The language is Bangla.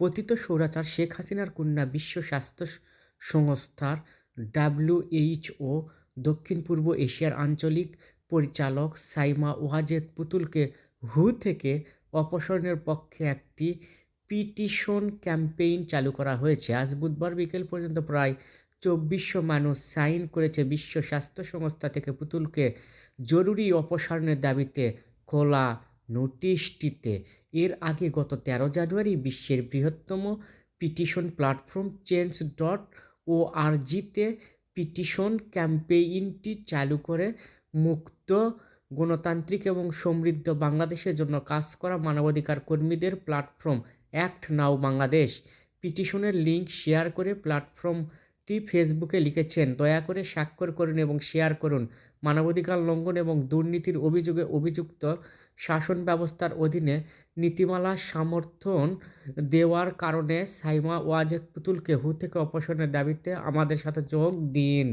পতিত স্বৈরাচার শেখ হাসিনার কন্যা বিশ্ব স্বাস্থ্য সংস্থার ডাব্লিউএইচও দক্ষিণ পূর্ব এশিয়ার আঞ্চলিক পরিচালক সাইমা ওয়াজেদ পুতুলকে হু থেকে অপসারণের পক্ষে একটি পিটিশন ক্যাম্পেইন চালু করা হয়েছে। আজ বুধবার বিকেল পর্যন্ত প্রায় চব্বিশশো মানুষ সাইন করেছে বিশ্ব স্বাস্থ্য সংস্থা থেকে পুতুলকে। জরুরি অপসারণের দাবিতে খোলা নোটিশটিতে, এর আগে গত তেরো জানুয়ারি বিশ্বের বৃহত্তম petition platform change dot O আরজিতে petition ক্যাম্পেইনটি চালু করে মুক্ত গণতান্ত্রিক এবং সমৃদ্ধ বাংলাদেশের জন্য কাজ করা মানবাধিকার কর্মীদের প্ল্যাটফর্ম অ্যাক্ট নাও বাংলাদেশ। পিটিশনের লিঙ্ক শেয়ার করে প্ল্যাটফর্মটি ফেসবুকে লিখেছেন, দয়া করে স্বাক্ষর করুন এবং শেয়ার করুন। মানবাধিকার লঙ্ঘন এবং দুর্নীতির অভিযোগে অভিযুক্ত শাসন ব্যবস্থার অধীনে নীতিমালা সমর্থন দেওয়ার কারণে সাইমা ওয়াজেদ পুতুলকে হু থেকে অপসারণের দাবিতে আমাদের সাথে যোগ দিন।